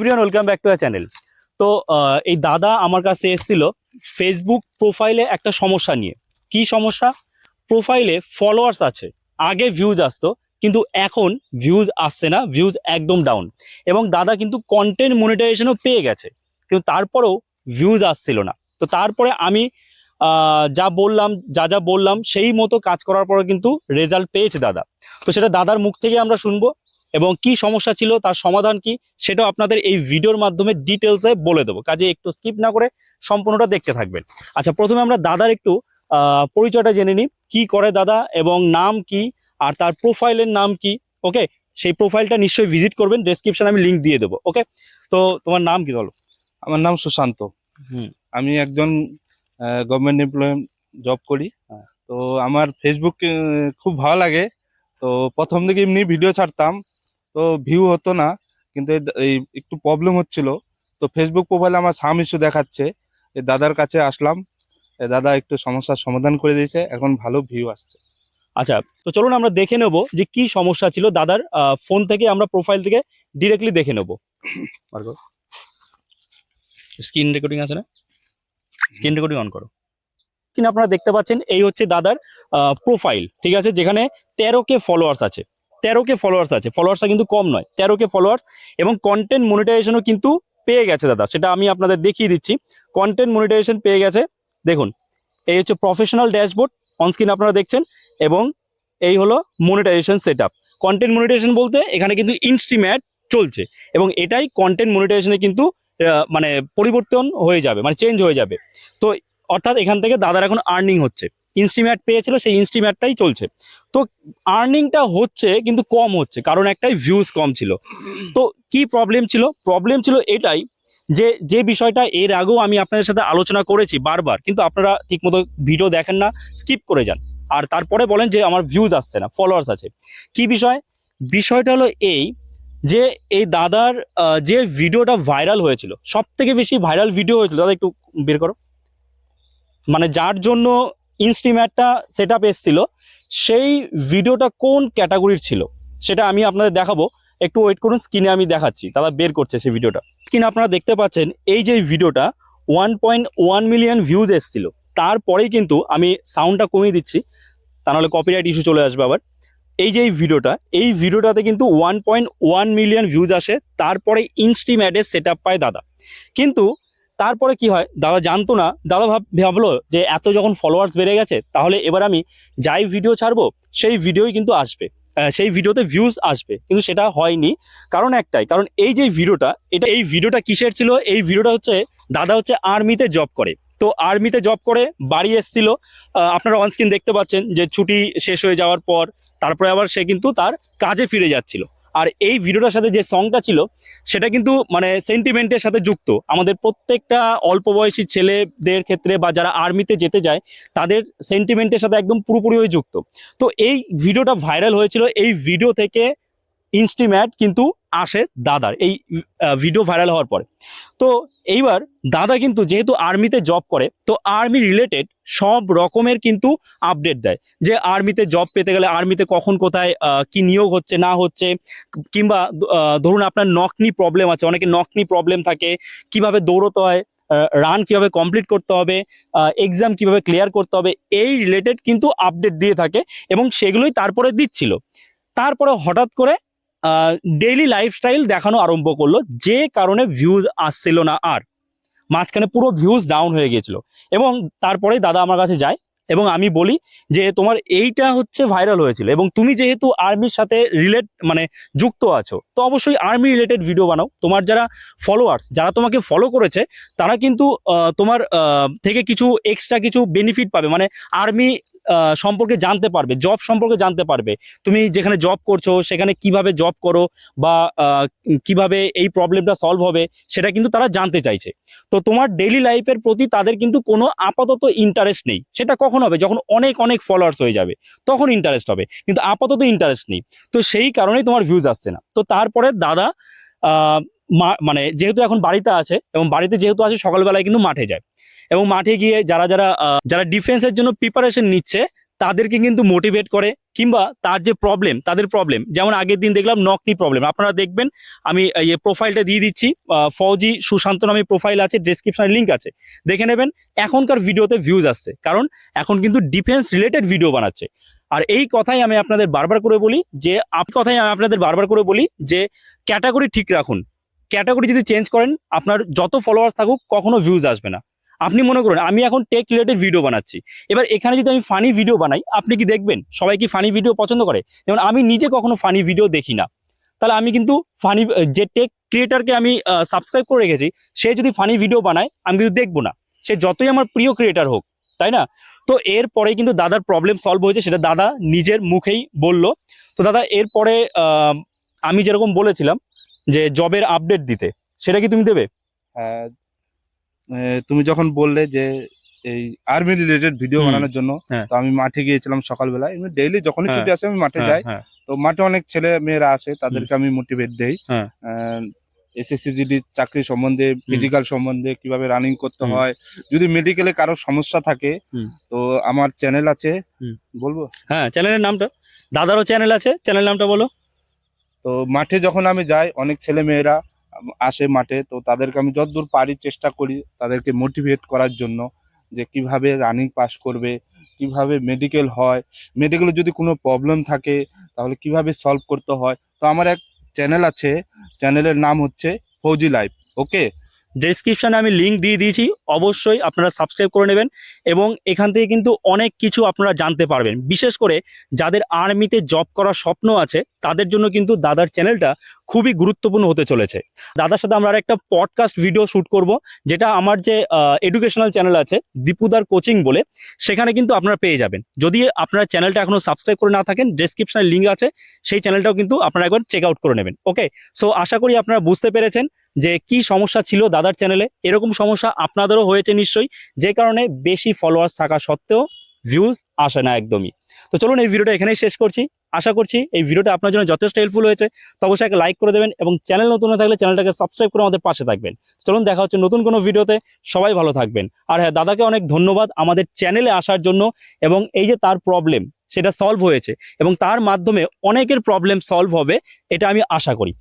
Everyone welcome back to channel তো এই দাদা আমার কাছে এসেছিল ফেসবুক প্রোফাইলে একটা সমস্যা নিয়ে। কি সমস্যা? প্রোফাইলে ফলোয়ার্স আছে, আগে ভিউজ আসতো, কিন্তু এখন ভিউজ আসছে না ভিউজ একদম ডাউন এবং দাদা কিন্তু কন্টেন্ট মনিটাইজেশনও পেয়ে গেছে, কিন্তু তারপরেও ভিউজ আসছিল না। তো তারপরে আমি যা বললাম, যা যা বললাম, সেই মতো কাজ করার পরে কিন্তু রেজাল্ট পেয়েছে দাদা। তো সেটা দাদার মুখ থেকে আমরা শুনব। এবং কি সমস্যা ছিল তার সমাধান কি সেটাও আপনাদের এই ভিডিওর মাধ্যমে ডিটেলসে বলে দেবো। কাজে একটু স্কিপ না করে সম্পূর্ণটা দেখতে থাকবেন। আচ্ছা প্রথমে আমরা দাদার একটু পরিচয়টা জেনে নিই। কি করে দাদা এবং নাম কি আর তার প্রোফাইলের নাম কি ওকে সেই প্রোফাইলটা নিশ্চয়ই ভিজিট করবেন ডেসক্রিপশনে আমি লিঙ্ক দিয়ে দেবো ওকে তো তোমার নাম কি বলো? আমার নাম সুশান্ত। হুম। আমি একজন গভর্নমেন্ট এমপ্লয় জব করি। হ্যাঁ। তো আমার ফেসবুক খুব ভালো লাগে। তো প্রথম দিকে এমনি ভিডিও ছাড়তাম। তো ভিউ হতো না কিন্তু এই- একটু প্রবলেম হচ্ছিল। তো ফেসবুক প্রোফাইলে আমার সাম ইস্যু দেখাচ্ছে। এই দাদার কাছে আসলাম। দাদা একটু সমস্যার সমাধান করে দিয়েছে এখন ভালো ভিউ আসছে। আচ্ছা তো চলুন আমরা দেখে নেব যে কি সমস্যা ছিল দাদার ফোন থেকে আমরা প্রোফাইল থেকে ডিরেক্টলি দেখে নেব। স্ক্রিন রেকর্ডিং আছে না? স্ক্রিন রেকর্ডিং অন করো। কিনা আপনারা দেখতে পাচ্ছেন এই হচ্ছে দাদার প্রোফাইল ঠিক আছে? যেখানে তেরো কে ফলোয়ার্স আছে। তেরো কে ফলোয়ার্স আছে ফলোয়ার্সটা কিন্তু কম নয় তেরো কে ফলোয়ার্স এবং কন্টেন্ট মনিটাইজেশনও কিন্তু পেয়ে গেছে দাদা, সেটা আমি আপনাদের দেখিয়ে দিচ্ছি। কন্টেন্ট মনিটাইজেশন পেয়ে গেছে, দেখুন, এই হচ্ছে প্রফেশনাল ড্যাশবোর্ড অনস্ক্রিন আপনারা দেখছেন, এবং এই হলো monetization set up content monetization বলতে এখানে কিন্তু ইনস্ট্রিম্যাট চলছে, এবং এটাই কন্টেন্ট মনিটাইজেশনে কিন্তু মানে পরিবর্তন হয়ে যাবে মানে চেঞ্জ হয়ে যাবে। তো অর্থাৎ এখান থেকে দাদার এখন আর্নিং হচ্ছে। ইনস্ট্রিম্যাট পেয়েছিল, সেই ইনস্ট্রিম্যাটটাই চলছে। তো আর্নিংটা হচ্ছে, কিন্তু কম হচ্ছে, কারণ একটাই ভিউজ কম ছিল। তো কি প্রবলেম ছিল? প্রবলেম ছিল এটাই যে যে বিষয়টা এর আগেও আমি আপনাদের সাথে আলোচনা করেছি বারবার, কিন্তু আপনারা ঠিকমতো ভিডিও দেখেন না স্কিপ করে যান। আর তারপরে বলেন যে, আমার ভিউজ আসছে না ফলোয়ার্স আছে। কি বিষয়? বিষয়টা হলো এই যে, এই দাদার যে ভিডিওটা ভাইরাল হয়েছিল সব থেকে বেশি ভাইরাল ভিডিও হয়েছিল, দাদা একটু বের করো। মানে যার জন্য ইনস্ট্রিম্যাটটা সেট আপ এসছিল। সেই ভিডিওটা কোন ক্যাটাগরির ছিল? সেটা আমি আপনাদের দেখাবো। একটু ওয়েট করুন স্ক্রিনে আমি দেখাচ্ছি। দাদা বের করছে সেই ভিডিওটা। স্ক্রিনে আপনারা দেখতে পাচ্ছেন, এই যে ভিডিওটা one point one million views এসছিল। তারপরেই কিন্তু আমি সাউন্ডটা কমিয়ে দিচ্ছি। তা নাহলে কপিরাইট ইস্যু চলে আসবে আবার। এই যে এই ভিডিওটা, এই ভিডিওটাতে কিন্তু one point one million views আসে। তারপরে ইনস্ট্রিম অ্যাডের সেট পায় দাদা। কিন্তু তারপরে কি হয়? দাদা জানতো না। দাদা ভাব, ভাবলো যে এত যখন ফলোয়ার্স বেড়ে গেছে, তাহলে এবার আমি যাই ভিডিও ছাড়বো, সেই ভিডিওই কিন্তু আসবে। সেই ভিডিওতে ভিউজ আসবে। কিন্তু সেটা হয়নি। কারণ একটাই, কারণ এই যে ভিডিওটা এটা এই ভিডিওটা কিসের ছিল? এই ভিডিওটা হচ্ছে, দাদা হচ্ছে আর্মিতে জব করে। তো আর্মিতে জব করে, বাড়ি এসছিল। আপনারা অনস্ক্রিন দেখতে পাচ্ছেন যে ছুটি শেষ হয়ে যাওয়ার পর, তারপরে আবার সে কিন্তু তার কাজে ফিরে যাচ্ছিল। আর এই ভিডিওটার সাথে যে সংটা ছিল, সেটা কিন্তু মানে সেন্টিমেন্টের সাথে যুক্ত। আমাদের প্রত্যেকটা অল্প বয়সী ছেলেদের ক্ষেত্রে বা যারা আর্মিতে যেতে যায়, তাদের সেন্টিমেন্টের সাথে একদম পুরোপুরিভাবে যুক্ত। তো এই ভিডিওটা ভাইরাল হয়েছিল, এই ভিডিও থেকে ইনস্টিম্যাট কিন্তু আসে দাদার, এই ভিডিও ভাইরাল হওয়ার পরে। তো এইবার দাদা কিন্তু যেহেতু আর্মিতে জব করে, তো আর্মি রিলেটেড সব রকমের কিন্তু আপডেট দেয়। যে আর্মিতে জব পেতে গেলে আর্মিতে কখন কোথায় কি নিয়োগ হচ্ছে, না হচ্ছে, কিংবা ধরুন আপনার নকনি প্রবলেম আছে অনেকে নকনি প্রবলেম থাকে, কীভাবে দৌড়তে হয় রান কীভাবে কমপ্লিট করতে হবে এক্সাম কীভাবে ক্লিয়ার করতে হবে, এই রিলেটেড কিন্তু আপডেট দিয়ে থাকে এবং সেগুলোই তারপরে দিচ্ছিল। তারপরে হঠাৎ করে ডেইলি লাইফস্টাইল দেখানো আরম্ভ করল, যে কারণে ভিউজ আসছিল না আর। মাঝখানে পুরো ভিউজ ডাউন হয়ে গিয়েছিল। এবং তারপরে দাদা আমার কাছে যায় এবং আমি বলি যে, তোমার এইটা হচ্ছে ভাইরাল হয়েছিল এবং তুমি যেহেতু আর্মির সাথে রিলেট মানে যুক্ত আছো, তো অবশ্যই আর্মি রিলেটেড ভিডিও বানাও। তোমার যারা ফলোয়ার্স যারা তোমাকে ফলো করেছে, তারা কিন্তু তোমার থেকে কিছু এক্সট্রা কিছু বেনিফিট পাবে। মানে আর্মি সম্পর্কে জানতে পারবে জব সম্পর্কে জানতে পারবে। তুমি যেখানে জব করছ, সেখানে কীভাবে জব করো বা কীভাবে এই প্রবলেমটা সলভ হবে, সেটা কিন্তু তারা জানতে চাইছে। তো তোমার ডেইলি লাইফের প্রতি তাদের কিন্তু কোনো আপাতত ইন্টারেস্ট নেই। সেটা কখন হবে? যখন অনেক অনেক ফলোয়ার্স হয়ে যাবে, তখন ইন্টারেস্ট হবে। কিন্তু আপাতত ইন্টারেস্ট নেই। তো সেই কারণেই তোমার ভিউজ আসছে না। তো তারপরে দাদা মানে যেহেতু এখন বাড়িতে আছে এবং বাড়িতে যেহেতু আছে, সকালবেলায় কিন্তু মাঠে যায়। এবং মাঠে গিয়ে যারা যারা যারা ডিফেন্সের জন্য প্রিপারেশন নিচ্ছে, তাদেরকে কিন্তু মোটিভেট করে কিংবা তার যে প্রবলেম তাদের প্রবলেম যেমন আগের দিন দেখলাম নকনি প্রবলেম আপনারা দেখবেন, আমি এই প্রোফাইলটা দিয়ে দিচ্ছি ফৌজি সুশান্ত নামে প্রোফাইল আছে ডিসক্রিপশনে লিঙ্ক আছে। দেখে নেবেন, এখনকার ভিডিওতে ভিউজ আসছে। কারণ এখন কিন্তু ডিফেন্স রিলেটেড ভিডিও বানাচ্ছে। আর এই কথাই আমি আপনাদের বারবার করে বলি যে কথাই আমি আপনাদের বারবার করে বলি যে ক্যাটাগরি ঠিক রাখুন। ক্যাটাগরি যদি চেঞ্জ করেন, আপনার যত ফলোয়ার্স থাকুক, কখনো ভিউজ আসবে না। আপনি মনে করুন, আমি এখন টেক রিলেটেড ভিডিও বানাচ্ছি। এবার এখানে যদি আমি ফানি ভিডিও বানাই, আপনি কি দেখবেন? সবাই কি ফানি ভিডিও পছন্দ করে? যেমন আমি নিজে কখনো ফানি ভিডিও দেখি না। তাহলে আমি কিন্তু ফানি যে টেক ক্রিয়েটারকে আমি সাবস্ক্রাইব করে রেখেছি, সে যদি ফানি ভিডিও বানায়, আমি কিন্তু দেখব না। সে যতই আমার প্রিয় ক্রিয়েটার হোক, তাই না? তো এরপরে কিন্তু দাদার প্রবলেম সলভ হয়েছে, সেটা দাদা নিজের মুখেই বলল। তো দাদা এরপরে আমি যেরকম বলেছিলাম যে জবের আপডেট দিতে সেটা কি তুমি দেবে? হ্যাঁ, তুমি যখন বললে যে এই আর্মি রিলেটেড ভিডিও বানানোর জন্য হ্যাঁ। তো আমি মাঠে গিয়েছিলাম সকালবেলা এমনি ডেইলি যখনই হ্যাঁ, ছুটি আসে আমি মাঠে যাই। তো মাঠে অনেক ছেলে মেয়েরা আসে তাদেরকে আমি মোটিভেট দেই। হ্যাঁ। এসএসসি জিডি চাকরি সম্বন্ধে ফিজিক্যাল সম্বন্ধে কীভাবে রানিং করতে হয়। যদি মেডিকেলে কারও সমস্যা থাকে তো আমার চ্যানেল আছে। বলব? হ্যাঁ চ্যানেলের নামটা। দাদারও চ্যানেল আছে। চ্যানেল নামটা বলো। তো মাঠে যখন আমি যাই, অনেক ছেলে মেয়েরা আসে মাঠে, তো তাদেরকে আমি যতদূর পারি চেষ্টা করি তাদেরকে মোটিভেট করার জন্য যে কীভাবে রানিং পাস করবে, কীভাবে মেডিকেল হয়। মেডিকেলে যদি কোনো প্রবলেম থাকে, তাহলে কীভাবে সলভ করতে হয়? তো আমার এক চ্যানেল আছে চ্যানেলের নাম হচ্ছে ফৌজি লাইফ ওকে ডেসক্রিপশনে আমি লিঙ্ক দিয়ে দিয়েছি, অবশ্যই আপনারা সাবস্ক্রাইব করে নেবেন এবং এখান থেকে কিন্তু অনেক কিছু আপনারা জানতে পারবেন। বিশেষ করে যাদের আর্মিতে জব করার স্বপ্ন আছে, তাদের জন্য কিন্তু দাদার চ্যানেলটা খুবই গুরুত্বপূর্ণ হতে চলেছে। দাদার সাথে আমরা একটা পডকাস্ট ভিডিও শ্যুট করব, যেটা আমার যে এডুকেশনাল চ্যানেল আছে, দীপুদার কোচিং বলে, সেখানে কিন্তু আপনারা পেয়ে যাবেন। যদি আপনারা চ্যানেলটা এখনও সাবস্ক্রাইব করে না থাকেন ডেসক্রিপশনে লিঙ্ক আছে, সেই চ্যানেলটাও কিন্তু আপনারা একবার চেক আউট করে নেবেন। ওকে সো আশা করি আপনারা বুঝতে পেরেছেন। যে কি সমস্যা ছিল দাদার চ্যানেলে এরকম সমস্যা আপনাদেরও হয়েছে নিশ্চয়ই, যে কারণে বেশি ফলোয়ার্স থাকা সত্ত্বেও ভিউজ আসে না একদমই। তো চলুন এই ভিডিওটা এখানেই শেষ করছি। আশা করছি এই ভিডিওটা আপনার জন্য যথেষ্ট হেল্পফুল হয়েছে। তো অবশ্যই একটা লাইক করে দেবেন এবং চ্যানেল নতুন থাকলে চ্যানেলটাকে সাবস্ক্রাইব করে আমাদের পাশে থাকবেন। চলুন দেখা হচ্ছে নতুন কোনো ভিডিওতে। সবাই ভালো থাকবেন। আর হ্যাঁ দাদাকে অনেক ধন্যবাদ আমাদের চ্যানেলে আসার জন্য এবং এই যে তার প্রবলেম সেটা সলভ হয়েছে এবং তার মাধ্যমে অনেকের প্রবলেম সলভ হবে, এটা আমি আশা করি।